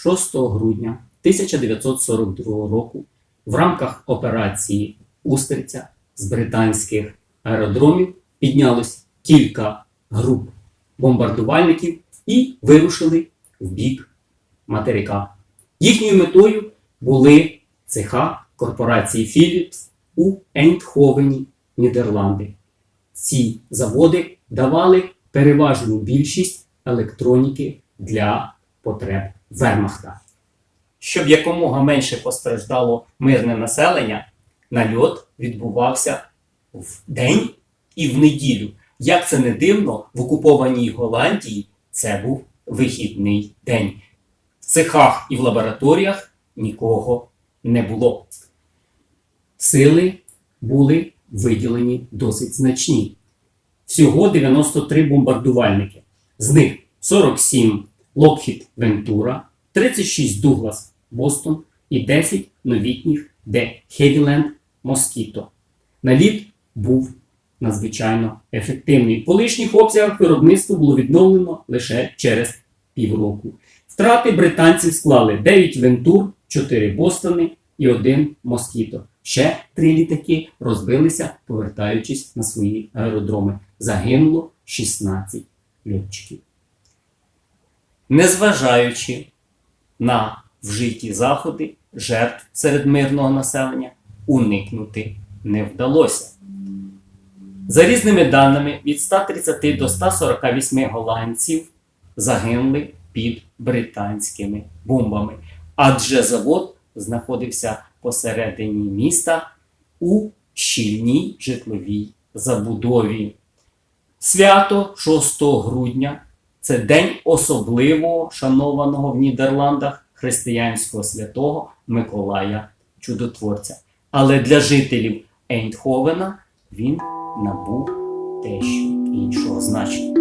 6 грудня 1942 року в рамках операції Устриця з британських аеродромів піднялось кілька груп бомбардувальників і вирушили в бік материка. Їхньою метою були цеха корпорації Philips у Ейндховені, Нідерланди. Ці заводи давали переважну більшість електроніки для потреб Вермахта. Щоб якомога менше постраждало мирне населення, нальот відбувався в день і в неділю. Як це не дивно, в окупованій Голландії це був вихідний день. В цехах і в лабораторіях нікого не було. Сили були виділені досить значні. Всього 93 бомбардувальники. З них 47 Lockheed Ventura, 36 Douglas Boston і 10 новітніх де Havilland Mosquito. Наліт був надзвичайно ефективний. В колишніх обсягах виробництво було відновлено лише через півроку. Втрати британців склали 9 Вентур, 4 Бостони і 1 Москіто. Ще три літаки розбилися, повертаючись на свої аеродроми. Загинуло 16 льотчиків. Незважаючи на вжиті заходи, жертв серед мирного населення уникнути не вдалося. За різними даними, від 130 до 148 голландців загинули під британськими бомбами, адже завод знаходився посередині міста у щільній житловій забудові. Свято 6 грудня це день особливо шанованого в Нідерландах християнського святого Миколая Чудотворця. Але для жителів Ейндховена він набув дещо іншого значення.